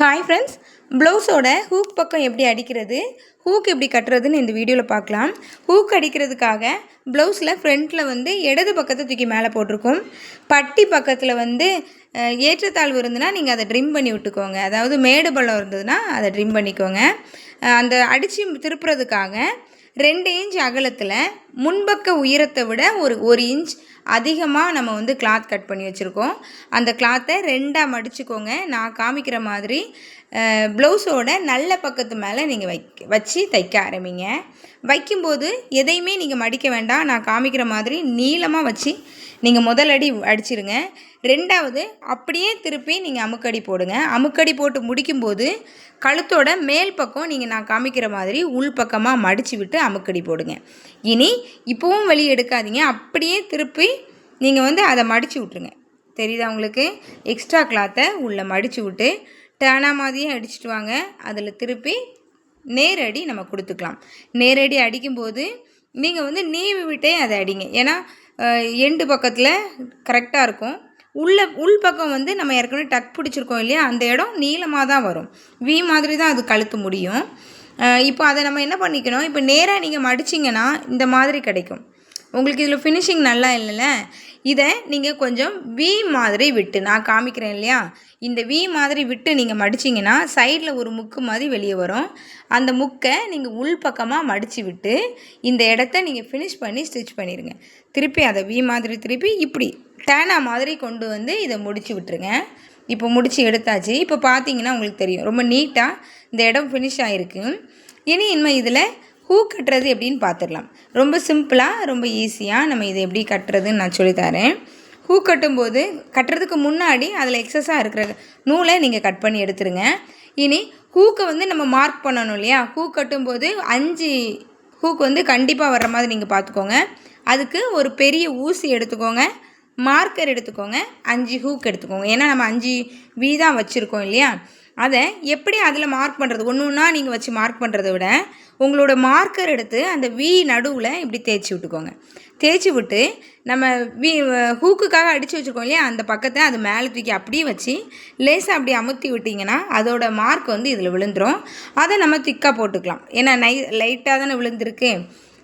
Hi friends ப்ளவுஸோட hook பக்கம் எப்படி அடிக்கிறது? ஹூக் எப்படி கட்டுறதுன்னு இந்த வீடியோவில் பார்க்கலாம். ஹூக் அடிக்கிறதுக்காக ப்ளவுஸில் ஃப்ரண்ட்டில் வந்து இடது பக்கத்தை தூக்கி மேலே போட்டிருக்கோம். பட்டி பக்கத்தில் வந்து ஏற்றத்தாழ்வு இருந்ததுன்னா நீங்கள் அதை ட்ரிம் பண்ணி விட்டுக்கோங்க. அதாவது மேடு பள்ளம் இருந்ததுன்னா அதை ட்ரிம் பண்ணிக்கோங்க. அந்த அடித்து திருப்புறதுக்காக ரெண்டு இன்ச் அகலத்தில் முன்பக்க உயரத்தை விட ஒரு ஒரு இன்ச் அதிகமாக நம்ம வந்து கிளாத் கட் பண்ணி வச்சுருக்கோம். அந்த கிளாத்தை ரெண்டாக மடிச்சுக்கோங்க. நான் காமிக்கிற மாதிரி ப்ளவுஸோட நல்ல பக்கத்து மேலே நீங்கள் வைக்க வச்சு தைக்க ஆரம்பிங்க. வைக்கும்போது எதையுமே நீங்கள் மடிக்க வேண்டாம். நான் காமிக்கிற மாதிரி நீளமாக வச்சு நீங்கள் முதலடி அடிச்சிருங்க. ரெண்டாவது அப்படியே திருப்பி நீங்கள் அமுக்கடி போடுங்க. அமுக்கடி போட்டு முடிக்கும்போது கழுத்தோட மேல் பக்கம் நீங்கள் நான் காமிக்கிற மாதிரி உள் பக்கமாக மடித்து விட்டு அமுக்கடி போடுங்க. இனி இப்போவும் வெளியே எடுக்காதீங்க. அப்படியே திருப்பி நீங்கள் வந்து அதை மடித்து விட்ருங்க தெரியுதா உங்களுக்கு? எக்ஸ்ட்ரா கிளாத்தை உள்ளே மடித்து விட்டு டேனா மாதிரியே அடிச்சிட்டு வாங்க. அதில் திருப்பி நேரடி நம்ம கொடுத்துக்கலாம். நேரடி அடிக்கும்போது நீங்கள் வந்து நீவி விட்டே அதை அடிங்க. ஏன்னா எண்டு பக்கத்தில் கரெக்டாக இருக்கும். உள்ள உள் பக்கம் வந்து நம்ம ஏற்கனவே டக் பிடிச்சிருக்கோம் இல்லையா? அந்த இடம் நீளமாக தான் வரும். வி மாதிரி தான் அது கழுத்து முடியும். இப்போ அதை நம்ம என்ன பண்ணிக்கணும்? இப்போ நேராக நீங்கள் மடிச்சிங்கன்னா இந்த மாதிரி கிடைக்கும். உங்களுக்கு இதில் ஃபினிஷிங் நல்லா இல்லைல்ல? இதை நீங்கள் கொஞ்சம் வி மாதிரி விட்டு நான் காமிக்கிறேன் இல்லையா? இந்த வி மாதிரி விட்டு நீங்கள் மடிச்சிங்கன்னா சைடில் ஒரு முக்கு மாதிரி வெளியே வரும். அந்த முக்கை நீங்கள் உள் பக்கமாக மடித்து விட்டு இந்த இடத்த நீங்கள் ஃபினிஷ் பண்ணி ஸ்டிச் பண்ணிடுங்க திருப்பி அதை வி மாதிரி திருப்பி இப்படி டேனா மாதிரி கொண்டு வந்து இதை முடிச்சு விட்டுருங்க. இப்போ முடித்து எடுத்தாச்சு. இப்போ பார்த்தீங்கன்னா உங்களுக்கு தெரியும். ரொம்ப நீட்டாக இந்த இடம் ஃபினிஷ் ஆகிருக்கு இனி இனிமே இதில் ஹூ கட்டுறது எப்படின்னு பார்த்துடலாம். ரொம்ப சிம்பிளாக ரொம்ப ஈஸியாக நம்ம இதை எப்படி கட்டுறதுன்னு நான் சொல்லித்தரேன் ஹூ கட்டும்போது கட்டுறதுக்கு முன்னாடி அதில் எக்ஸஸாக இருக்கிற நூலை நீங்கள் கட் பண்ணி எடுத்துருங்க. இனி ஹூக்கை வந்து நம்ம மார்க் பண்ணணும் இல்லையா? ஹூ கட்டும்போது அஞ்சு ஹூக் வந்து கண்டிப்பாக வர்ற மாதிரி நீங்கள் பார்த்துக்கோங்க. அதுக்கு ஒரு பெரிய ஊசி எடுத்துக்கோங்க. மார்க்கர் எடுத்துக்கோங்க. அஞ்சு ஹூக் எடுத்துக்கோங்க. ஏன்னா நம்ம அஞ்சு வி தான் வச்சுருக்கோம் இல்லையா? அதை எப்படி அதில் மார்க் பண்ணுறது ஒன்று ஒன்றா நீங்கள் வச்சு மார்க் பண்ணுறத விட உங்களோட மார்க்கர் எடுத்து அந்த வி நடுவில் இப்படி தேய்ச்சி விட்டுக்கோங்க. தேய்ச்சி விட்டு நம்ம வி ஹூக்குக்காக அடித்து வச்சுருக்கோம் இல்லையா? அந்த பக்கத்தை அது மேலே தூக்கி அப்படியே வச்சு லேசாக அப்படி அமுத்தி விட்டிங்கன்னா அதோட மார்க் வந்து இதில் விழுந்துரும். அதை நம்ம திக்காக போட்டுக்கலாம். ஏன்னா நை லைட்டாக தானே விழுந்திருக்கு.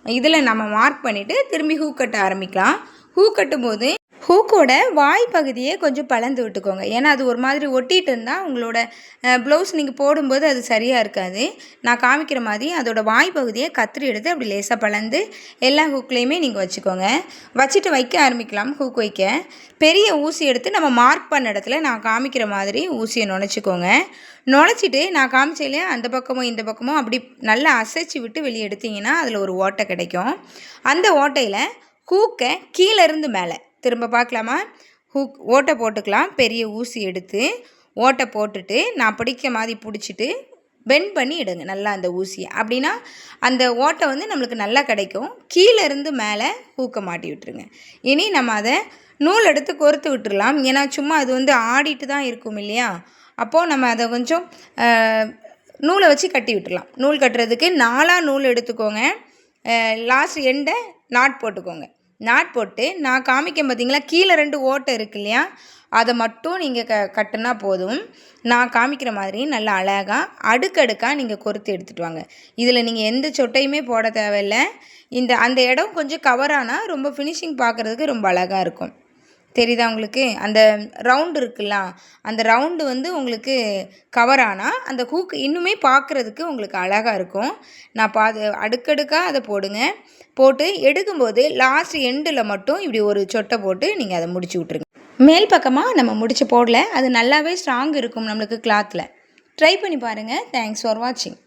இதில் நம்ம மார்க் பண்ணிவிட்டு திரும்பி ஹூ கட்ட ஆரம்பிக்கலாம். ஹூ கட்டும்போது ஹூக்கோட வாய் பகுதியை கொஞ்சம் பலந்து விட்டுக்கோங்க. ஏன்னா அது ஒரு மாதிரி ஒட்டிகிட்டு இருந்தால் உங்களோட ப்ளவுஸ் நீங்கள் போடும்போது அது சரியாக இருக்காது. நான் காமிக்கிற மாதிரி அதோட வாய் பகுதியை கத்திரி எடுத்து அப்படி லேசாக பலந்து எல்லா ஹூக்லேயுமே நீங்கள் வச்சுக்கோங்க. வச்சுட்டு வைக்க ஆரம்பிக்கலாம் ஹூக் வைக்க. பெரிய ஊசி எடுத்து நம்ம மார்க் பண்ண இடத்துல நான் காமிக்கிற மாதிரி ஊசியை நுழைச்சிக்கோங்க. நுழைச்சிட்டு நான் காமிச்சேன் இல்லையா அந்த பக்கமும் இந்த பக்கமும் அப்படி நல்லா அசைச்சு விட்டு வெளியே எடுத்தீங்கன்னா அதில் ஒரு ஓட்டை கிடைக்கும். அந்த ஓட்டையில் ஹூக்கை கீழேருந்து மேலே. திரும்ப பார்க்கலாமா? ஹூக் ஓட்டை போட்டுக்கலாம். பெரிய ஊசி எடுத்து ஓட்டை போட்டுட்டு நான் பிடிக்க மாதிரி பிடிச்சிட்டு பெண்ட் பண்ணி இடுங்க நல்லா அந்த ஊசியை. அப்படின்னா அந்த ஓட்டை வந்து நம்மளுக்கு நல்லா கிடைக்கும். கீழே இருந்து மேலே ஹூக்க மாட்டி விட்டுருங்க. இனி நம்ம அதை நூல் எடுத்து கொறுத்து விட்டுறலாம். ஏன்னா சும்மா அது வந்து ஆடிட்டு தான் இருக்கும் இல்லையா? அப்போது நம்ம அதை கொஞ்சம் நூலை வச்சு கட்டி விட்டுடலாம் நூல் கட்டுறதுக்கு நாலாக நூல் எடுத்துக்கோங்க. லாஸ்ட் எண்டை நாட் போட்டுக்கோங்க. நாட் போட்டு நான் காமிக்கேன் பார்த்தீங்களா கீழே ரெண்டு ஓட்டை இருக்கு இல்லையா? அதை மட்டும் நீங்கள் க கட்டினா போதும். நான் காமிக்கிற மாதிரி நல்லா அழகாக அடுக்கடுக்காக நீங்கள் கொறுத்து எடுத்துகிட்டு வாங்க. இதில் நீங்கள் எந்த சொட்டையுமே போட தேவையில்லை. இந்த அந்த இடம் கொஞ்சம் கவர் ஆனால் ரொம்ப ஃபினிஷிங் பார்க்குறதுக்கு ரொம்ப அழகாக இருக்கும். தெரியுதா உங்களுக்கு? அந்த ரவுண்டு இருக்குல்ல அந்த ரவுண்டு வந்து உங்களுக்கு கவர் ஆனால் அந்த ஹூக் இன்னுமே பார்க்குறதுக்கு உங்களுக்கு அழகாக இருக்கும். நான் பா அடுக்கடுக்காக அதை போடுங்க. போட்டு எடுக்கும்போது லாஸ்ட் எண்டில் மட்டும் இப்படி ஒரு சொட்டை போட்டு நீங்கள் அதை முடிச்சு விட்ருங்க மேல் பக்கமாக நம்ம முடிச்சு போடல. அது நல்லாவே ஸ்ட்ராங் இருக்கும் நம்மளுக்கு கிளாத்தில் ட்ரை பண்ணி பாருங்கள் தேங்க்ஸ் ஃபார் வாட்சிங்